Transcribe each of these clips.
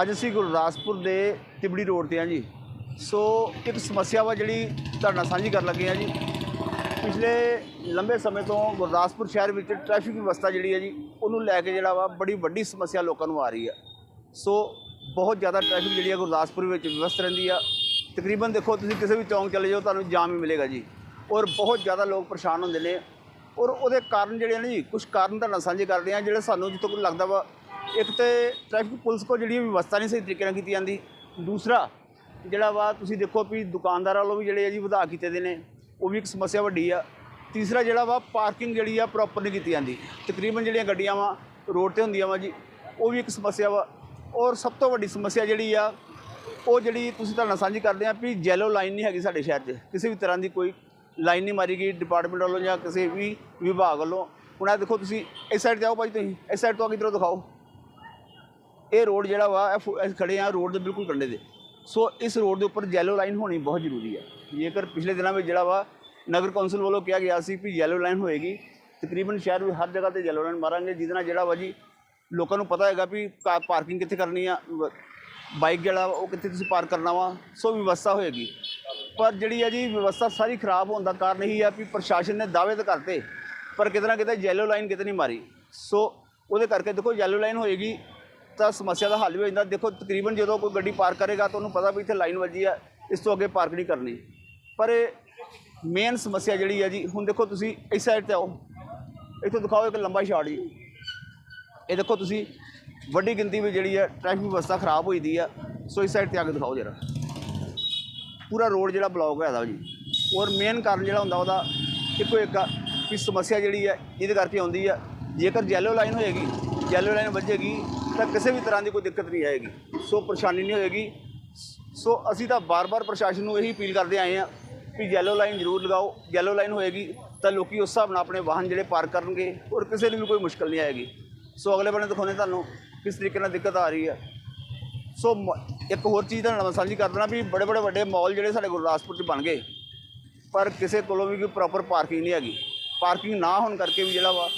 ਅੱਜ ਅਸੀਂ ਗੁਰਦਾਸਪੁਰ ਦੇ ਤਿਬੜੀ ਰੋਡ ਤੇ ਆ ਜੀ। ਸੋ ਇੱਕ ਸਮੱਸਿਆ ਵਾ ਜਿਹੜੀ ਤੁਹਾਡੇ ਨਾਲ ਸਾਂਝੀ ਕਰਨ ਲੱਗੇ ਆ ਜੀ। ਪਿਛਲੇ ਲੰਬੇ ਸਮੇਂ ਤੋਂ ਗੁਰਦਾਸਪੁਰ ਸ਼ਹਿਰ ਵਿੱਚ ਟ੍ਰੈਫਿਕ ਵਿਵਸਥਾ ਜਿਹੜੀ ਹੈ ਜੀ, ਉਹਨੂੰ ਲੈ ਕੇ ਜਿਹੜਾ ਵਾ ਬੜੀ ਵੱਡੀ ਸਮੱਸਿਆ ਲੋਕਾਂ ਨੂੰ ਆ ਰਹੀ ਆ ਸੋ ਬਹੁਤ ਜ਼ਿਆਦਾ ਟ੍ਰੈਫਿਕ ਜਿਹੜੀ ਆ ਗੁਰਦਾਸਪੁਰ ਵਿੱਚ ਵਿਵਸਥ ਰਹਿੰਦੀ ਆ। ਤਕਰੀਬਨ ਦੇਖੋ, ਤੁਸੀਂ ਕਿਸੇ ਵੀ ਚੌਂਕ ਚਲੇ ਜਾਓ, ਤੁਹਾਨੂੰ ਜਾਮ ਹੀ ਮਿਲੇਗਾ ਜੀ। ਔਰ ਬਹੁਤ ਜ਼ਿਆਦਾ ਲੋਕ ਪਰੇਸ਼ਾਨ ਹੁੰਦੇ ਨੇ। ਔਰ ਉਹਦੇ ਕਾਰਨ ਜਿਹੜੇ ਨੇ ਜੀ ਕੁਝ ਕਾਰਨ ਤੁਹਾਡੇ ਨਾਲ ਸਾਂਝੇ ਕਰਦੇ ਆ ਜਿਹੜੇ ਸਾਨੂੰ ਜਿੱਥੋਂ ਤੱਕ ਲੱਗਦਾ ਵਾ ਇੱਕ ਤੇ ਟ੍ਰੈਫਿਕ ਪੁਲਿਸ ਕੋ ਜਿਹੜੀ ਵਿਵਸਥਾ ਨਹੀਂ ਸਹੀ ਤਰੀਕੇ ਨਾਲ ਕੀਤੀ ਜਾਂਦੀ। ਦੂਸਰਾ, ਜਿਹੜਾ ਵਾ ਤੁਸੀਂ ਦੇਖੋ ਵੀ ਦੁਕਾਨਦਾਰਾਂ ਵੱਲੋਂ ਵੀ ਜਿਹੜੇ ਆ ਜੀ ਵਧਾ ਕੀਤੇ ਦੇ ਨੇ, ਉਹ ਵੀ ਇੱਕ ਸਮੱਸਿਆ ਵੱਡੀ ਆ। ਤੀਸਰਾ, ਜਿਹੜਾ ਵਾ ਪਾਰਕਿੰਗ ਜਿਹੜੀ ਆ ਪ੍ਰੋਪਰ ਨਹੀਂ ਕੀਤੀ ਜਾਂਦੀ। ਤਕਰੀਬਨ ਜਿਹੜੀਆਂ ਗੱਡੀਆਂ ਵਾ, ਰੋਡ ਤੇ ਹੁੰਦੀਆਂ ਵਾ ਜੀ, ਉਹ ਵੀ ਇੱਕ ਸਮੱਸਿਆ ਵਾ। ਔਰ ਸਭ ਤੋਂ ਵੱਡੀ ਸਮੱਸਿਆ ਜਿਹੜੀ ਆ, ਉਹ ਜਿਹੜੀ ਤੁਸੀਂ ਤੁਹਾਡੇ ਨਾਲ ਸਾਂਝੀ ਕਰਦੇ ਆ ਵੀ ਜੈਲੋ ਲਾਈਨ ਨਹੀਂ ਹੈਗੀ ਸਾਡੇ ਸ਼ਹਿਰ 'ਚ। ਕਿਸੇ ਵੀ ਤਰ੍ਹਾਂ ਦੀ ਕੋਈ ਲਾਈਨ ਨਹੀਂ ਮਾਰੀ ਗਈ ਡਿਪਾਰਟਮੈਂਟ ਵੱਲੋਂ ਜਾਂ ਕਿਸੇ ਵੀ ਵਿਭਾਗ ਵੱਲੋਂ। ਹੁਣ ਇਹ ਦੇਖੋ ਤੁਸੀਂ, ਇਸ ਸਾਈਡ ਤੇ ਆਓ ਭਾਈ ਤੁਸੀਂ, ਇਸ ਸਾਈਡ ਤੋਂ ਆ ਕਿਧਰੋਂ ਦਿਖਾਓ। ਇਹ ਰੋਡ ਜਿਹੜਾ ਵਾ, ਇਹ ਫੁ- ਅਸੀਂ ਖੜੇ ਆ ਰੋਡ ਦੇ ਬਿਲਕੁਲ ਕੰਢੇ ਦੇ ਸੋ ਇਸ ਰੋਡ ਦੇ ਉੱਪਰ ਯੈਲੋ ਲਾਈਨ ਹੋਣੀ ਬਹੁਤ ਜ਼ਰੂਰੀ ਹੈ ਜੇਕਰ ਪਿਛਲੇ ਦਿਨਾਂ ਵਿੱਚ ਜਿਹੜਾ ਵਾ, ਨਗਰ ਕੌਂਸਲ ਵੱਲੋਂ ਕਿਹਾ ਗਿਆ ਸੀ ਵੀ ਯੈਲੋ ਲਾਈਨ ਹੋਏਗੀ, ਤਕਰੀਬਨ ਸ਼ਹਿਰ ਵਿੱਚ ਹਰ ਜਗ੍ਹਾ ਤੇ ਯੈਲੋ ਲਾਈਨ ਮਾਰਾਂਗੇ, ਜਿਹਦੇ ਨਾਲ ਜਿਹੜਾ ਵਾ ਜੀ, ਲੋਕਾਂ ਨੂੰ ਪਤਾ ਹੈਗਾ ਵੀ ਪਾਰਕਿੰਗ ਕਿੱਥੇ ਕਰਨੀ ਆ, ਵ- ਬਾਈਕ ਜਿਹੜਾ ਵਾ, ਉਹ ਕਿੱਥੇ ਤੁਸੀਂ ਪਾਰਕ ਕਰਨਾ ਵਾ, ਸੋ ਵਿਵਸਥਾ ਹੋਏਗੀ। ਪਰ ਜਿਹੜੀ ਹੈ ਜੀ, ਵਿਵਸਥਾ ਸਾਰੀ ਖਰਾਬ ਹੋਣ ਦਾ ਕਾਰਨ ਇਹੀ ਆ ਵੀ ਪ੍ਰਸ਼ਾਸਨ ਨੇ ਦਾਅਵੇ ਤਾਂ ਕਰਤੇ, ਪਰ ਕਿਤੇ ਨਾ ਕਿਤੇ ਯੈਲੋ ਲਾਈਨ ਕਿਤੇ ਨਹੀਂ ਮਾਰੀ। ਸੋ ਉਹਦੇ ਕਰਕੇ ਦੇਖੋ ਯੈਲੋ ਲਾਈਨ ਹੋਏਗੀ ਤਾਂ ਸਮੱਸਿਆ ਦਾ ਹੱਲ ਵੀ ਹੋ ਜਾਂਦਾ। ਦੇਖੋ, ਤਕਰੀਬਨ ਜਦੋਂ ਕੋਈ ਗੱਡੀ ਪਾਰਕ ਕਰੇਗਾ ਤਾਂ ਉਹਨੂੰ ਪਤਾ ਵੀ ਇੱਥੇ ਲਾਈਨ ਵੱਜੀ ਆ, ਇਸ ਤੋਂ ਅੱਗੇ ਪਾਰਕ ਨਹੀਂ ਕਰਨੀ। ਪਰ ਮੇਨ ਸਮੱਸਿਆ ਜਿਹੜੀ ਹੈ ਜੀ, ਹੁਣ ਦੇਖੋ ਤੁਸੀਂ ਇਸ ਸਾਈਡ ਤੇ ਆਓ। ਇੱਥੋਂ ਦਿਖਾਓ ਇੱਕ ਲੰਬਾ ਸ਼ਾਟ ਜੀ। ਇਹ ਦੇਖੋ ਤੁਸੀਂ, ਵੱਡੀ ਗਿਣਤੀ ਵਿੱਚ ਜਿਹੜੀ ਹੈ ਟ੍ਰੈਫਿਕ ਵਿਵਸਥਾ ਖਰਾਬ ਹੋਈ ਦੀ ਆ। ਸੋ ਇਸ ਸਾਈਡ ਤੇ ਆ ਕੇ ਦਿਖਾਓ ਜਰਾ। ਪੂਰਾ ਰੋਡ ਜਿਹੜਾ ਬਲੌਕ ਹੋਇਆ ਦਾ ਜੀ। ਔਰ ਮੇਨ ਕਾਰਨ ਜਿਹੜਾ ਹੁੰਦਾ ਉਹਦਾ, ਇੱਕੋ ਇੱਕ ਆ ਕਿ ਸਮੱਸਿਆ ਜਿਹੜੀ ਹੈ ਇਹਦੇ ਕਰਕੇ ਆਉਂਦੀ ਆ। ਜੇਕਰ ਯੈਲੋ ਲਾਈਨ ਹੋਏਗੀ ਯੈਲੋ ਲਾਈਨ ਵੱਜੇਗੀ ਤਾਂ ਕਿਸੇ ਵੀ ਤਰ੍ਹਾਂ ਦੀ ਕੋਈ ਦਿੱਕਤ ਨਹੀਂ ਆਏਗੀ। ਸੋ ਪਰੇਸ਼ਾਨੀ ਨਹੀਂ ਹੋਏਗੀ। ਸੋ ਅਸੀਂ ਤਾਂ ਬਾਰ-ਬਾਰ ਪ੍ਰਸ਼ਾਸਨ ਨੂੰ ਇਹੀ ਅਪੀਲ ਕਰਦੇ ਆਏ ਆ ਵੀ ਯੈਲੋ ਲਾਈਨ ਜ਼ਰੂਰ ਲਗਾਓ। ਯੈਲੋ ਲਾਈਨ ਹੋਏਗੀ ਤਾਂ ਲੋਕੀ ਉਸ ਹਿਸਾਬ ਨਾਲ ਆਪਣੇ ਵਾਹਨ ਜਿਹੜੇ ਪਾਰਕ ਕਰਨਗੇ ਔਰ ਕਿਸੇ ਨੂੰ ਵੀ ਕੋਈ ਮੁਸ਼ਕਲ ਨਹੀਂ ਆਏਗੀ। ਸੋ ਅਗਲੇ ਬੰਨੇ ਦਿਖਾਉਂਦੇ ਤੁਹਾਨੂੰ ਕਿਸ ਤਰੀਕੇ ਨਾਲ ਦਿੱਕਤ ਆ ਰਹੀ ਹੈ। ਸੋ ਮ- ਇੱਕ ਹੋਰ ਚੀਜ਼ ਦਾ ਨਾਲ ਸਾਂਝੀ ਕਰ ਦੇਣਾ ਵੀ ਬੜੇ ਬੜੇ ਵੱਡੇ ਮਾਲ ਜਿਹੜੇ ਸਾਡੇ ਗੁਰਦਾਸਪੁਰ 'ਚ ਬਣ ਗਏ, ਪਰ ਕਿਸੇ ਕੋਲੋਂ ਵੀ ਕੋਈ ਪ੍ਰੋਪਰ ਪਾਰਕਿੰਗ ਨਹੀਂ ਹੈਗੀ। ਪਾਰਕਿੰਗ ਨਾ ਹੋਣ ਕਰਕੇ ਵੀ ਜਿਹੜਾ ਵਾ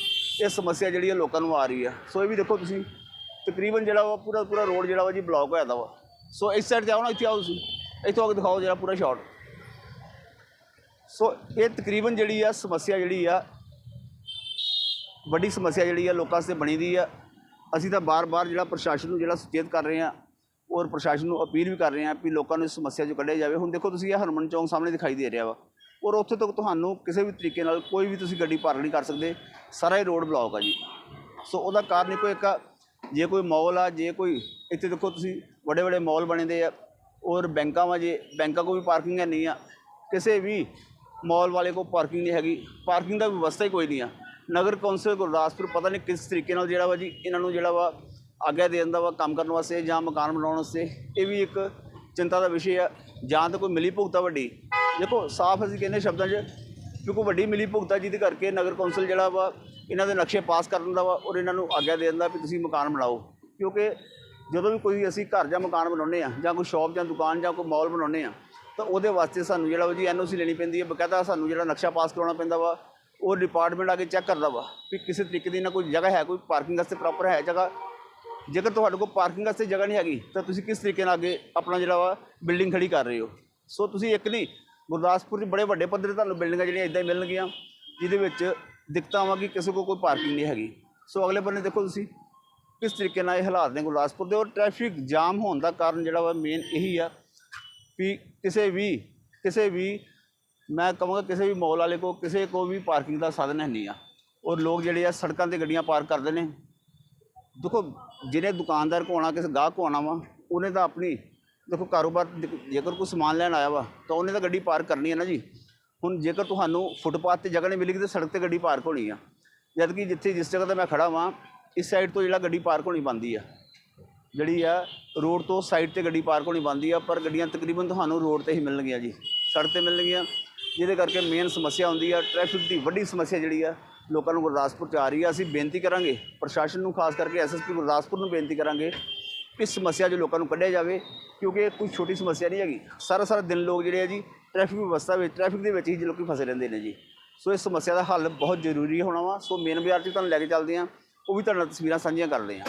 ਇਹ ਸਮੱਸਿਆ ਜਿਹੜੀ ਹੈ ਲੋਕਾਂ ਨੂੰ ਆ ਰਹੀ ਆ ਸੋ ਇਹ ਵੀ ਦੇਖੋ ਤੁਸੀਂ। ਤਕਰੀਬਨ ਜਿਹੜਾ ਵਾ ਪੂਰਾ ਪੂਰਾ ਰੋਡ ਜਿਹੜਾ ਵਾ ਜੀ ਬਲੌਕ ਹੋਇਆ ਦਾ ਵਾ। ਸੋ ਇਸ ਸਾਈਡ ਤੇ ਆਓ ਨਾ, ਇੱਥੇ ਆਓ ਤੁਸੀਂ। ਇੱਥੋਂ ਆ ਕੇ ਦਿਖਾਓ ਜਿਹੜਾ ਪੂਰਾ ਸ਼ਾਟ ਸੋ ਇਹ ਤਕਰੀਬਨ ਜਿਹੜੀ ਆ ਸਮੱਸਿਆ ਜਿਹੜੀ ਆ, ਵੱਡੀ ਸਮੱਸਿਆ ਜਿਹੜੀ ਆ ਲੋਕਾਂ ਵਾਸਤੇ ਬਣੀ ਦੀ ਆ। ਅਸੀਂ ਤਾਂ ਬਾਰ-ਬਾਰ ਜਿਹੜਾ ਪ੍ਰਸ਼ਾਸਨ ਨੂੰ ਜਿਹੜਾ ਸੁਚੇਤ ਕਰ ਰਹੇ ਆ, ਔਰ ਪ੍ਰਸ਼ਾਸਨ ਨੂੰ ਅਪੀਲ ਵੀ ਕਰ ਰਹੇ ਆ ਵੀ ਲੋਕਾਂ ਨੂੰ ਇਸ ਸਮੱਸਿਆ 'ਚੋਂ ਕੱਢਿਆ ਜਾਵੇ। ਹੁਣ ਦੇਖੋ ਤੁਸੀਂ ਇਹ ਹਰਮਨ ਚੌਂਕ ਸਾਹਮਣੇ ਦਿਖਾਈ ਦੇ ਰਿਹਾ ਵਾ। ਔਰ ਉੱਥੇ ਤੱਕ ਤੁਹਾਨੂੰ ਕਿਸੇ ਵੀ ਤਰੀਕੇ ਨਾਲ ਕੋਈ ਵੀ ਤੁਸੀਂ ਗੱਡੀ ਪਾਰਕ ਨਹੀਂ ਕਰ ਸਕਦੇ। ਸਾਰਾ ਹੀ ਰੋਡ ਬਲੌਕ ਆ ਜੀ। ਸੋ ਉਹਦਾ ਕਾਰਨ ਇੱਕੋ ਇੱਕ ਜੇ ਕੋਈ ਮਾਲ ਆ, ਜੇ ਕੋਈ, ਇੱਥੇ ਦੇਖੋ ਤੁਸੀਂ ਵੱਡੇ ਵੱਡੇ ਮਾਲ ਬਣੇ ਦੇ ਆ, ਔਰ ਬੈਂਕਾਂ ਵਾ ਜੇ, ਬੈਂਕਾਂ ਕੋ ਵੀ ਪਾਰਕਿੰਗ ਹੈ ਨਹੀਂ ਆ, ਕਿਸੇ ਵੀ ਮਾਲ ਵਾਲੇ ਕੋ ਪਾਰਕਿੰਗ ਨਹੀਂ ਹੈਗੀ ਪਾਰਕਿੰਗ ਦਾ ਵਿਵਸਥਾ ਹੀ ਕੋਈ ਨਹੀਂ ਆ। ਨਗਰ ਕੌਂਸਲ ਗੁਰਦਾਸਪੁਰ ਪਤਾ ਨਹੀਂ ਕਿਸ ਤਰੀਕੇ ਨਾਲ ਜਿਹੜਾ ਵਾ ਜੀ, ਇਹਨਾਂ ਨੂੰ ਜਿਹੜਾ ਵਾ ਆਗਿਆ ਦੇ ਦਿੰਦਾ ਵਾ ਕੰਮ ਕਰਨ ਵਾਸਤੇ ਜਾਂ ਮਕਾਨ ਬਣਾਉਣ ਵਾਸਤੇ, ਇਹ ਵੀ ਇੱਕ ਚਿੰਤਾ ਦਾ ਵਿਸ਼ੇ ਆ। ਜਾਂ ਤਾਂ ਕੋਈ ਮਿਲੀ ਭੁਗਤਾ ਵੱਡੀ। ਦੇਖੋ, ਸਾਫ਼ ਅਸੀਂ ਕਹਿੰਦੇ ਸ਼ਬਦਾਂ 'ਚ ਕਿਉਂਕਿ ਵੱਡੀ ਮਿਲੀ ਭੁਗਤਾ ਜਿਹਦੇ ਕਰਕੇ ਨਗਰ ਕੌਂਸਲ ਜਿਹੜਾ ਵਾ ਇਹਨਾਂ ਦੇ ਨਕਸ਼ੇ ਪਾਸ ਕਰ ਦਿੰਦਾ ਵਾ ਔਰ ਇਹਨਾਂ ਨੂੰ ਆਗਿਆ ਦੇ ਦਿੰਦਾ ਵੀ ਤੁਸੀਂ ਮਕਾਨ ਬਣਾਓ। ਕਿਉਂਕਿ ਜਦੋਂ ਵੀ ਕੋਈ ਅਸੀਂ ਘਰ ਜਾਂ ਮਕਾਨ ਬਣਾਉਂਦੇ ਆ ਜਾਂ ਕੋਈ ਸ਼ਾਪ ਜਾਂ ਦੁਕਾਨ ਜਾਂ ਕੋਈ ਮਾਲ ਬਣਾਉਂਦੇ ਆ ਤਾਂ ਉਹਦੇ ਵਾਸਤੇ ਸਾਨੂੰ ਜਿਹੜਾ ਵਾ ਜੀ ਐਨਓਸੀ ਲੈਣੀ ਪੈਂਦੀ ਹੈ, ਬਕਾਇਦਾ ਸਾਨੂੰ ਜਿਹੜਾ ਨਕਸ਼ਾ ਪਾਸ ਕਰਾਉਣਾ ਪੈਂਦਾ ਵਾ, ਉਹ ਡਿਪਾਰਟਮੈਂਟ ਆ ਕੇ ਚੈੱਕ ਕਰਦਾ ਵਾ ਵੀ ਕਿਸੇ ਤਰੀਕੇ ਦੀ ਨਾ ਕੋਈ ਜਗ੍ਹਾ ਹੈ, ਕੋਈ ਪਾਰਕਿੰਗ ਵਾਸਤੇ ਪ੍ਰੋਪਰ ਹੈ ਜਗ੍ਹਾ। ਜੇਕਰ ਤੁਹਾਡੇ ਕੋਲ ਪਾਰਕਿੰਗ ਵਾਸਤੇ ਜਗ੍ਹਾ ਨਹੀਂ ਹੈਗੀ, ਤਾਂ ਤੁਸੀਂ ਕਿਸ ਤਰੀਕੇ ਨਾਲ ਅੱਗੇ ਆਪਣਾ ਜਿਹੜਾ ਵਾ ਬਿਲਡਿੰਗ ਖੜੀ ਕਰ ਰਹੇ ਹੋ? ਸੋ ਤੁਸੀਂ ਇੱਕ ਨਹੀਂ, ਗੁਰਦਾਸਪੁਰ 'ਚ ਬੜੇ ਵੱਡੇ ਪੱਧਰ 'ਤੇ ਤੁਹਾਨੂੰ ਬਿਲਡਿੰਗਾਂ ਜਿਹੜੀਆਂ ਇਦਾਂ ਹੀ ਮਿਲਣਗੀਆਂ, ਜਿਹਦੇ ਵਿੱਚ ਦਿੱਕਤਾਂ ਵਾ ਕਿ ਕਿਸੇ ਕੋਲ ਕੋਈ ਪਾਰਕਿੰਗ ਨਹੀਂ ਹੈਗੀ। ਸੋ ਅਗਲੇ ਬੰਨੇ ਦੇਖੋ ਤੁਸੀਂ, ਕਿਸ ਤਰੀਕੇ ਨਾਲ ਇਹ ਹਾਲਾਤ ਨੇ ਗੁਰਦਾਸਪੁਰ ਦੇ, ਔਰ ਟ੍ਰੈਫਿਕ ਜਾਮ ਹੋਣ ਦਾ ਕਾਰਨ ਜਿਹੜਾ ਵਾ ਮੇਨ ਇਹੀ ਆ ਵੀ ਕਿਸੇ ਵੀ ਕਿਸੇ ਵੀ, ਮੈਂ ਕਹਾਂਗਾ ਕਿਸੇ ਵੀ ਮੌਲ ਵਾਲੇ ਕੋ ਕਿਸੇ ਕੋ ਵੀ ਪਾਰਕਿੰਗ ਦਾ ਸਾਧਨ ਹੈ ਨਹੀਂ ਆ। ਔਰ ਲੋਕ ਜਿਹੜੇ ਆ ਸੜਕਾਂ ਤੇ ਗੱਡੀਆਂ ਪਾਰਕ ਕਰਦੇ ਨੇ। ਦੇਖੋ, ਜਿਹਨੇ ਦੁਕਾਨਦਾਰ ਕੋ ਆਉਣਾ, ਕਿਸੇ ਗਾਹਕ ਕੋ ਆਉਣਾ ਵਾ, ਉਹਨੇ ਤਾਂ ਆਪਣੀ, ਦੇਖੋ ਕਾਰੋਬਾਰ, ਜੇਕਰ ਕੋਈ ਸਮਾਨ ਲੈਣ ਆਇਆ ਵਾ, ਤਾਂ ਉਹਨੇ ਤਾਂ ਗੱਡੀ ਪਾਰਕ ਕਰਨੀ ਹੈ ਨਾ ਜੀ। ਹੁਣ ਜੇਕਰ ਤੁਹਾਨੂੰ ਫੁੱਟਪਾਥ ਤੇ ਜਗ੍ਹਾ ਨਹੀਂ ਮਿਲੇਗੀ ਤਾਂ ਸੜਕ ਤੇ ਗੱਡੀ ਪਾਰਕ ਹੋਣੀ ਆ, ਜਦ ਕਿ ਜਿੱਥੇ ਜਿਸ ਜਗ੍ਹਾ ਤੇ ਮੈਂ ਖੜਾ ਵਾਂ, ਇਸ ਸਾਈਡ ਤੋਂ ਜਿਹੜਾ ਗੱਡੀ ਪਾਰਕ ਹੋਣੀ ਬੰਦੀ ਆ। ਜਿਹੜੀ ਆ, ਰੋਡ ਤੋਂ ਸਾਈਡ ਤੇ ਗੱਡੀ ਪਾਰਕ ਹੋਣੀ ਬੰਦੀ ਆ, ਪਰ ਗੱਡੀਆਂ ਤਕਰੀਬਨ ਤੁਹਾਨੂੰ ਰੋਡ ਤੇ ਹੀ ਮਿਲਣਗੀਆਂ ਜੀ, ਸੜਕ ਤੇ ਮਿਲਣਗੀਆਂ। ਜਿਹਦੇ ਕਰਕੇ ਮੇਨ ਸਮੱਸਿਆ ਹੁੰਦੀ ਆ ਟ੍ਰੈਫਿਕ ਦੀ ਵੱਡੀ ਸਮੱਸਿਆ ਜਿਹੜੀ ਆ, ਲੋਕਾਂ ਨੂੰ ਗੁਰਦਾਸਪੁਰ ਚ ਆ ਰਹੀ ਆ। ਅਸੀਂ ਬੇਨਤੀ ਕਰਾਂਗੇ, ਪ੍ਰਸ਼ਾਸਨ ਨੂੰ, ਖਾਸ ਕਰਕੇ ਐਸਐਸਪੀ ਗੁਰਦਾਸਪੁਰ ਨੂੰ ਬੇਨਤੀ ਕਰਾਂਗੇ ਇਸ ਸਮੱਸਿਆ 'ਚ ਲੋਕਾਂ ਨੂੰ ਕੱਢਿਆ ਜਾਵੇ, ਕਿਉਂਕਿ ਇਹ ਕੋਈ ਛੋਟੀ ਸਮੱਸਿਆ ਨਹੀਂ ਹੈਗੀ। ਸਾਰਾ ਸਾਰਾ ਦਿਨ ਲੋਕ ਜਿਹੜੇ ਆ ਜੀ ਟ੍ਰੈਫਿਕ ਵਿਵਸਥਾ ਵਿੱਚ ਟ੍ਰੈਫਿਕ ਦੇ ਵਿੱਚ ਹੀ ਲੋਕੀ ਫਸੇ ਰਹਿੰਦੇ ਨੇ ਜੀ। ਸੋ ਇਸ ਸਮੱਸਿਆ ਦਾ ਹੱਲ ਬਹੁਤ ਜ਼ਰੂਰੀ ਹੋਣਾ ਵਾ। ਸੋ ਮੇਨ ਬਾਜ਼ਾਰ 'ਚ ਤੁਹਾਨੂੰ ਲੈ ਕੇ ਚੱਲਦੇ ਹਾਂ। ਉਹ ਵੀ ਤੁਹਾਡੇ ਨਾਲ ਤਸਵੀਰਾਂ ਸਾਂਝੀਆਂ ਕਰਦੇ ਹਾਂ।